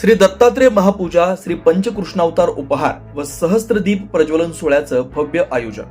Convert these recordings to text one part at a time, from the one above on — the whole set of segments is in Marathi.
श्री दत्तात्रय महापूजा श्री पंचकृष्णावतार उपहार व सहस्त्रदीप प्रज्वलन सोहळ्याचं भव्य आयोजन.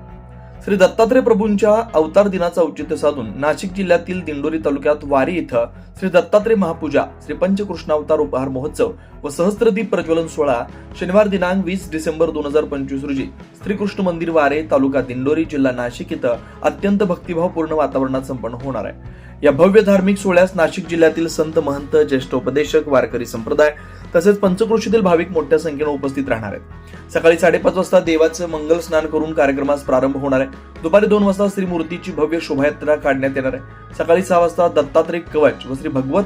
श्री दत्तात्रय प्रभूंच्या अवतार दिनाचं औचित्य साधून नाशिक जिल्ह्यातील दिंडोरी तालुक्यात वारी इथं श्री दत्तात्रय महापूजा श्री पंचकृष्णावतार उपहार महोत्सव व सहस्त्रदीप प्रज्वलन सोहळा शनिवार दिनांक वीस डिसेंबर दोन हजार पंचवीस रोजी श्रीकृष्ण मंदिर वारे तालुका दिंडोरी जिल्हा नाशिक इथं अत्यंत भक्तिभावपूर्ण वातावरणात संपन्न होणार आहे. या भव्य धार्मिक सोहळ्यास नाशिक जिल्ह्यातील संत महंत ज्येष्ठ उपदेशक वारकरी संप्रदाय तसेच पंचक्रोशीतील भाविक मोठ्या संख्येने उपस्थित राहणार आहेत. सकाळी साडेपाच वाजता देवाचं मंगल स्नान करून कार्यक्रमास प्रारंभ होणार आहे. दुपारी दोन वाजता श्री मूर्तीची भव्य शोभायात्रा काढण्यात येणार आहे. सकाळी सहा वाजता दत्तात्रय कवच व श्री भगवत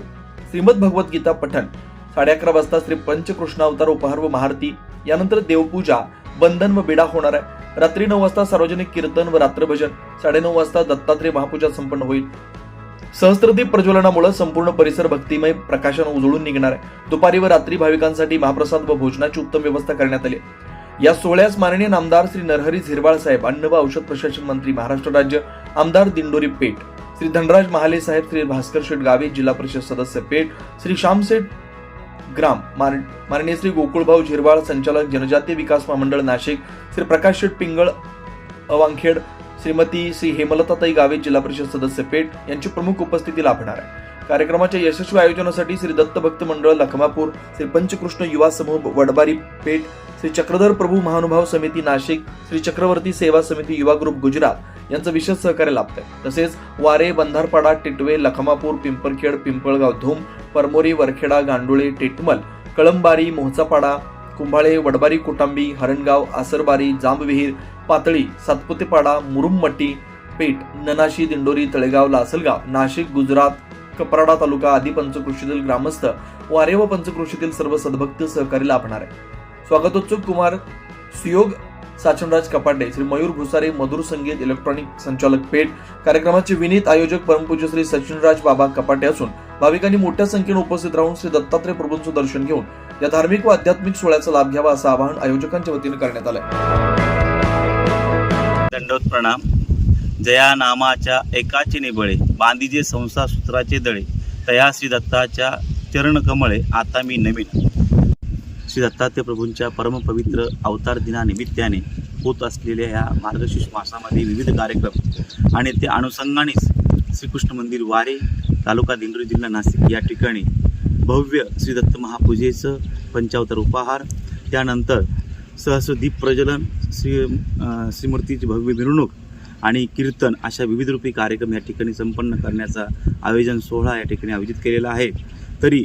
श्रीमद भगवत गीता पठण साडे अकरा वाजता श्री पंचकृष्णावतार उपहार व महारती यानंतर देवपूजा बंधन व बिडा होणार आहे. रात्री नऊ वाजता सार्वजनिक कीर्तन व रात्रभजन साडेनऊ वाजता दत्तात्रय महापूजा संपन्न होईल. सहस्त्रदीप प्रज्वलनामुळे संपूर्ण परिसर भक्तिमय प्रकाशन उजळून निघणार आहे. दुपारी व रात्री भाविकांसाठी महाप्रसाद व भोजनाची उत्तम व्यवस्था करण्यात आली. या सोहळ्यास माननीय नामदार श्री नरहरी झिरवाळ साहेब अन्न व औषध प्रशासन मंत्री महाराष्ट्र राज्य आमदार दिंडोरी पेठ श्री धनराज महाले साहेब श्री भास्कर शेठ गावे जिल्हा परिषद सदस्य पेठ श्री श्यामसेठ ग्राम माननीय श्री गोकुळभाऊ झिरवाळ संचालक जनजातीय विकास महामंडळ नाशिक श्री प्रकाश शेठ पिंगळ अवांखेड श्रीमती श्री हेमलताताई गावे जिल्हा परिषद सदस्य पेठ यांची प्रमुख उपस्थिती लाभणार आहे. कार्यक्रमाच्या यशस्वी आयोजनासाठी श्री दत्त भक्त मंडळ लखमापूर श्री पंचकृष्ण युवा समूह वडबारी पेठ श्री चक्रधर प्रभू महानुभाव समिती नाशिक श्री चक्रवर्ती सेवा समिती युवा ग्रुप गुजरात यांचं विशेष सहकार्य लाभत आहे तसेच वारे बंधारपाडा टिटवे लखमापूर पिंपळखेड पिंपळगाव धूम परमोरी वरखेडा गांडुळे टेटमल कळंबारी मोहचापाडा कुंभाळे वडबारी कुटांबी हरणगाव आसरबारी जांबविहीर पातळी सातपुतेपाडा मुरुममट्टी पेठ ननाशी दिंडोरी तळेगाव लासलगाव नाशिक गुजरात कपराडा तालुका आदी पंचकृषीतील ग्रामस्थ वारे व पंचकृषीतील सर्व सद्भक्त सहकारी लाभणार आहे स्वागतोत्सुक कुमार सुयोग साचनराज कपाटे श्री मयूर भुसारे मधुर संगीत इलेक्ट्रॉनिक संचालक पेठ कार्यक्रमाचे विनीत आयोजक परमपूज्य श्री सचिनराज बाबा कपाटे असून भाविकांनी मोठ्या संख्येने उपस्थित राहून श्री दत्तात्रय प्रभूंचं दर्शन घेऊन या धार्मिक व आध्यात्मिक सोहळ्याचा लाभ घ्यावा असं आवाहन आयोजकांच्या वतीने करण्यात आलंय. दंडोत प्रणाम. जया नामाच्या एकाचे निबळे बांधीजे संसार सूत्राचे दळे तया श्री दत्ताच्या चरणकमळे आता मी नवीन. श्री दत्तात्रय प्रभूंच्या परमपवित्र अवतार दिनानिमित्ताने होत असलेल्या या मार्गशीर्ष मासामध्ये विविध कार्यक्रम आणि त्या अनुषंगानेच श्रीकृष्ण मंदिर वारे तालुका दिंडोरी जिल्हा नाशिक या ठिकाणी भव्य श्री दत्त महापूजेचं पंचावतार उपाहार त्यानंतर सहस्र दीप प्रज्वलन श्री श्रीमूर्तीची भव्य मिरवणूक आणि कीर्तन अशा विविध रूपी कार्यक्रम या ठिकाणी संपन्न करण्याचा आयोजन सोहळा या ठिकाणी आयोजित केलेला आहे. तरी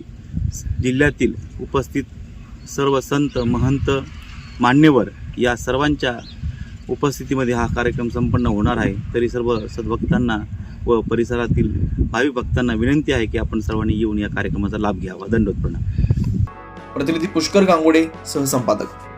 जिल्ह्यातील उपस्थित सर्व संत महंत मान्यवर या सर्वांच्या उपस्थितीमध्ये हा कार्यक्रम संपन्न होणार आहे. तरी सर्व सद्भक्तांना व परिसरातील भावी भक्तांना विनंती आहे की आपण सर्वांनी येऊन या कार्यक्रमाचा लाभ घ्यावा. दंडोत्पन्न प्रतिनिधी पुष्कर गांगोडे सहसंपादक.